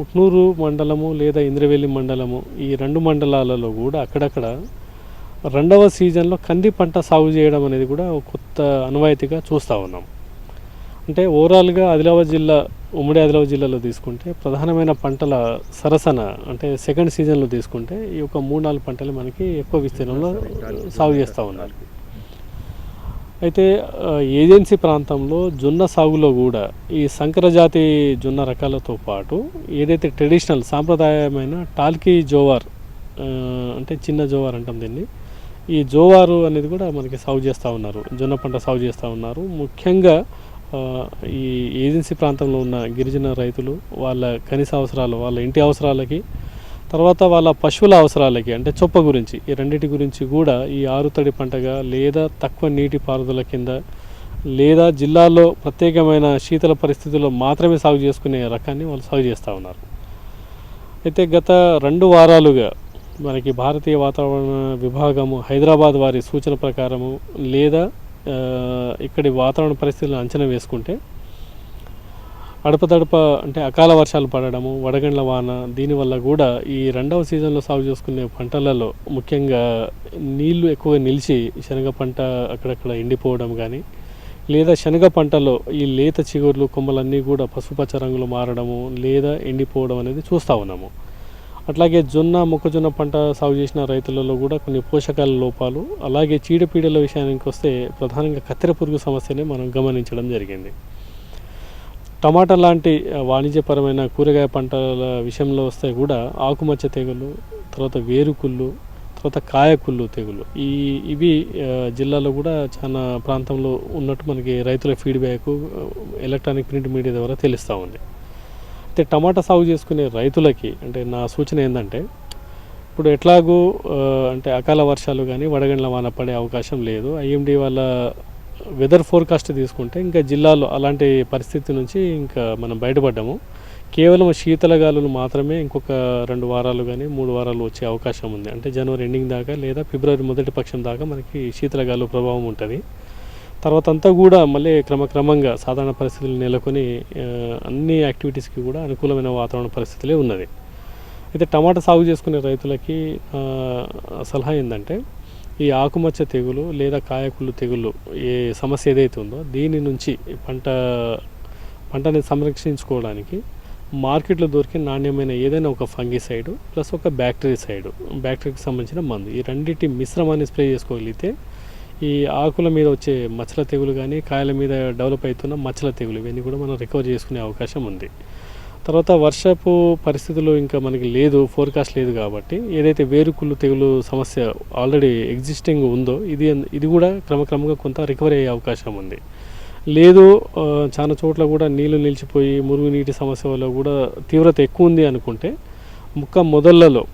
ఉట్నూరు మండలము లేదా ఇంద్రవెల్లి మండలము ఈ రెండు మండలాలలో కూడా అక్కడక్కడ రెండవ సీజన్లో కంది పంట సాగు చేయడం అనేది కూడా ఒక కొత్త అనువాయితీగా చూస్తూ ఉన్నాం. అంటే ఓవరాల్గా ఆదిలాబాద్ జిల్లా ఉమ్మడి ఆదిలాబాద్ జిల్లాలో తీసుకుంటే ప్రధానమైన పంటల సరసన అంటే సెకండ్ సీజన్లో తీసుకుంటే ఈ యొక్క మూడు నాలుగు పంటలు మనకి ఎక్కువ విస్తీర్ణంలో సాగు చేస్తూ ఉన్నారు. అయితే ఏజెన్సీ ప్రాంతంలో జొన్న సాగులో కూడా ఈ సంకరజాతి జొన్న రకాలతో పాటు ఏదైతే ట్రెడిషనల్ సాంప్రదాయమైన టాల్కీ జోవార్ అంటే చిన్న జోవార్ అంటాం దీన్ని ఈ జోవారు అనేది కూడా మనకి సాగు చేస్తూ ఉన్నారు జొన్న పంట సాగు చేస్తూ ఉన్నారు. ముఖ్యంగా ఈ ఏజెన్సీ ప్రాంతంలో ఉన్న గిరిజన రైతులు వాళ్ళ కనీస అవసరాలు వాళ్ళ ఇంటి అవసరాలకి తర్వాత వాళ్ళ పశువుల అవసరాలకి అంటే చొప్ప గురించి ఈ రెండింటి గురించి కూడా ఈ ఆరుతడి పంటగా లేదా తక్కువ నీటి పారుదల కింద లేదా జిల్లాలో ప్రత్యేకమైన శీతల పరిస్థితుల్లో మాత్రమే సాగు చేసుకునే రకాన్ని వాళ్ళు సాగు చేస్తూ ఉన్నారు. అయితే గత రెండు వారాలుగా మనకి భారతీయ వాతావరణ విభాగము హైదరాబాద్ వారి సూచన ప్రకారము లేదా ఇక్కడి వాతావరణ పరిస్థితులను అంచనా వేసుకుంటే అడపదడప అంటే అకాల వర్షాలు పడడము వడగండ్ల వాన దీనివల్ల కూడా ఈ రెండవ సీజన్లో సాగు చేసుకునే పంటలలో ముఖ్యంగా నీళ్ళు ఎక్కువగా నిలిచి శనగ పంట అక్కడక్కడ ఎండిపోవడం కానీ లేదా శనగ పంటలో ఈ లేత చిగుర్లు కొమ్మలన్నీ కూడా పసుపచ్చ రంగులు మారడము లేదా ఎండిపోవడం అనేది చూస్తూ ఉన్నాము. అట్లాగే జొన్న మొక్కజొన్న పంట సాగు చేసిన రైతులలో కూడా కొన్ని పోషకాల లోపాలు అలాగే చీడపీడల విషయానికి వస్తే ప్రధానంగా కత్తెర పురుగు సమస్యని మనం గమనించడం జరిగింది. టమాటా లాంటి వాణిజ్యపరమైన కూరగాయ పంటల విషయంలో వస్తే కూడా ఆకుమచ్చ తెగులు తర్వాత వేరుకుళ్ళు తర్వాత కాయకుళ్ళు తెగులు. ఈ ఇవి జిల్లాలో కూడా చాలా ప్రాంతంలో ఉన్నట్టు మనకి రైతుల ఫీడ్బ్యాక్ ఎలక్ట్రానిక్ ప్రింట్ మీడియా ద్వారా తెలుస్తూ ఉంది. అయితే టమాటా సాగు చేసుకునే రైతులకి అంటే నా సూచన ఏంటంటే ఇప్పుడు ఎట్లాగూ అంటే అకాల వర్షాలు కానీ వడగండ్ల వాన పడే అవకాశం లేదు. ఐఎండి వాళ్ళ వెదర్ ఫోర్కాస్ట్ తీసుకుంటే ఇంకా జిల్లాలో అలాంటి పరిస్థితి నుంచి ఇంకా మనం బయటపడ్డాము. కేవలం శీతల గాలులు మాత్రమే ఇంకొక రెండు వారాలు కానీ మూడు వారాలు వచ్చే అవకాశం ఉంది. అంటే జనవరి ఎండింగ్ దాకా లేదా ఫిబ్రవరి మొదటి పక్షం దాకా మనకి శీతల గాలు ప్రభావం ఉంటుంది. తర్వాత అంతా కూడా మళ్ళీ క్రమక్రమంగా సాధారణ పరిస్థితులు నెలకొని అన్ని యాక్టివిటీస్కి కూడా అనుకూలమైన వాతావరణ పరిస్థితులే ఉన్నది. అయితే టమాటా సాగు చేసుకునే రైతులకి సలహా ఏంటంటే ఈ ఆకుమచ్చ తెగులు లేదా కాయకుళ్ళు తెగులు ఏ సమస్య ఏదైతే ఉందో దీని నుంచి పంట పంటని సంరక్షించుకోవడానికి మార్కెట్లో దొరికే నాణ్యమైన ఏదైనా ఒక ఫంగిసైడ్ ప్లస్ ఒక బ్యాక్టీరిసైడ్ బ్యాక్టీరియాకి సంబంధించిన మందు. ఈ రెండింటి మిశ్రమాన్ని స్ప్రే చేసుకోగలిగితే ఈ ఆకుల మీద వచ్చే మచ్చల తెగులు కానీ కాయల మీద డెవలప్ అవుతున్న మచ్చల తెగులు ఇవన్నీ కూడా మనం రికవర్ చేసుకునే అవకాశం ఉంది. తర్వాత వర్షపు పరిస్థితులు ఇంకా మనకి లేదు ఫోర్కాస్ట్ లేదు కాబట్టి ఏదైతే వేరుకుళ్ళు తెగులు సమస్య ఆల్రెడీ ఎగ్జిస్టింగ్ ఉందో ఇది ఇది కూడా క్రమక్రమంగా కొంత రికవరీ అయ్యే అవకాశం ఉంది. లేదు చాలా చోట్ల కూడా నీళ్ళు నిలిచిపోయి మురుగునీటి సమస్య వల్ల కూడా తీవ్రత ఎక్కువ ఉంది అనుకుంటే ముక్క మొదళ్ళలో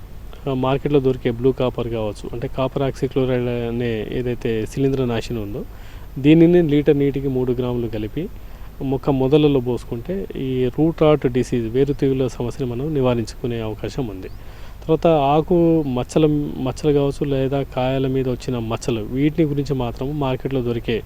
మార్కెట్లో దొరికే బ్లూ కాపర్ కావచ్చు అంటే కాపర్ ఆక్సిక్లోరైడ్ అనే ఏదైతే శిలీంద్ర నాశనం ఉందో దీనిని లీటర్ నీటికి మూడు గ్రాములు కలిపి మొక్క మొదలలో పోసుకుంటే ఈ రూట్ రాట్ డిసీజ్ వేరు తెగుల మనం నివారించుకునే అవకాశం ఉంది. తర్వాత ఆకు మచ్చల మచ్చలు కావచ్చు లేదా కాయల మీద వచ్చిన మచ్చలు వీటిని గురించి మాత్రం మార్కెట్లో దొరికే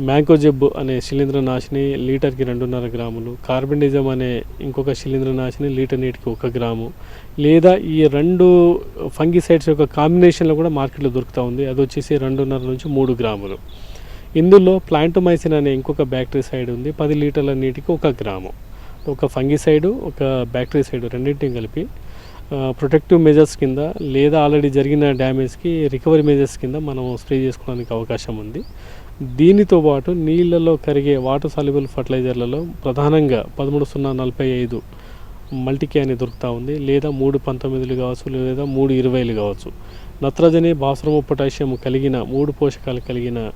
మ్యాంగో జబ్బు అనే శిలీంద్ర నాశిని లీటర్కి రెండున్నర గ్రాములు కార్బన్డిజం అనే ఇంకొక శిలీంద్ర నాశిని లీటర్ నీటికి ఒక గ్రాము లేదా ఈ రెండు ఫంగిసైడ్స్ యొక్క కాంబినేషన్లో కూడా మార్కెట్లో దొరుకుతూ ఉంది. అది వచ్చేసి రెండున్నర నుంచి మూడు గ్రాములు. ఇందులో ప్లాంటోమైసిన్ అనే ఇంకొక బ్యాక్టీరిసైడ్ ఉంది. పది లీటర్ల నీటికి ఒక గ్రాము. ఒక ఫంగిసైడ్ ఒక బ్యాక్టీరిసైడ్ రెండింటిని కలిపి ప్రొటెక్టివ్ మెజర్స్ కింద లేదా ఆల్రెడీ జరిగిన డ్యామేజ్కి రికవరీ మెజర్స్ కింద మనం స్ప్రే చేసుకోవడానికి అవకాశం ఉంది. దీనితో పాటు నీళ్ళలో కరిగే వాటర్ సాల్యుబుల్ ఫర్టిలైజర్లలో ప్రధానంగా పదమూడు సున్నా నలభై ఐదు మల్టీకే అని దొరుకుతూ ఉంది. లేదా మూడు పంతొమ్మిదిలు కావచ్చు లేదా మూడు ఇరవైలు కావచ్చు. నత్రజని భాస్వరము పొటాషియం కలిగిన మూడు పోషకాలు కలిగిన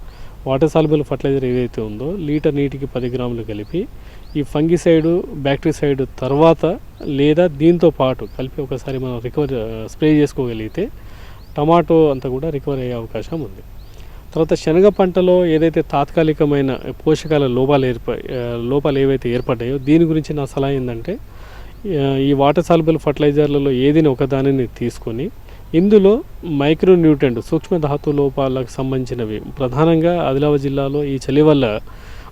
వాటర్ సాల్బుల్ ఫర్టిలైజర్ ఏదైతే ఉందో లీటర్ నీటికి పది గ్రాములు కలిపి ఈ ఫంగిసైడ్ బ్యాక్టీరిసైడ్ తర్వాత లేదా దీంతో పాటు కలిపి ఒకసారి మనం రికవర్ స్ప్రే చేసుకోగలిగితే టమాటో అంతా కూడా రికవర్ అయ్యే అవకాశం ఉంది. తర్వాత శనగ పంటలో ఏదైతే తాత్కాలికమైన పోషకాల లోపాలు ఏర్ప లోపాలు ఏవైతే ఏర్పడ్డాయో దీని గురించి నా సలహా ఏంటంటే ఈ వాటర్ సాల్బుల్ ఫర్టిలైజర్లలో ఏదైనా ఒక దానిని తీసుకొని ఇందులో మైక్రో న్యూట్రెంట్ సూక్ష్మ ధాతు లోపాలకు సంబంధించినవి. ప్రధానంగా ఆదిలాబాద్ జిల్లాలో ఈ చలి వల్ల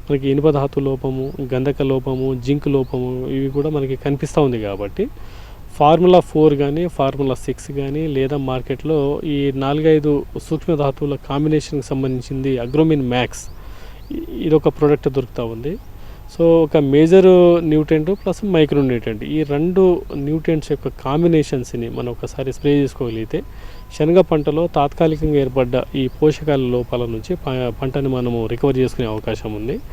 మనకి ఇనుప ధాతు లోపము గంధక లోపము జింక్ లోపము ఇవి కూడా మనకి కనిపిస్తూ ఉంది కాబట్టి ఫార్ములా ఫోర్ కానీ ఫార్ములా సిక్స్ కానీ లేదా మార్కెట్లో ఈ నాలుగైదు సూక్ష్మ ధాతువుల కాంబినేషన్కి సంబంధించింది అగ్రోమిన్ మ్యాక్స్ ఇది ఇదొక ప్రోడక్ట్ దొరుకుతూ ఉంది. సో ఒక major nutrient plus micro nutrient ఈ రెండు న్యూట్రెంట్స్ యొక్క కాంబినేషన్స్ని మనం ఒకసారి స్ప్రే చేసుకోగలిగితే శనగ పంటలో తాత్కాలికంగా ఏర్పడ్డ ఈ పోషకాల లోపాల నుంచి ప- పంటని మనము రికవర్ చేసుకునే అవకాశం ఉంది.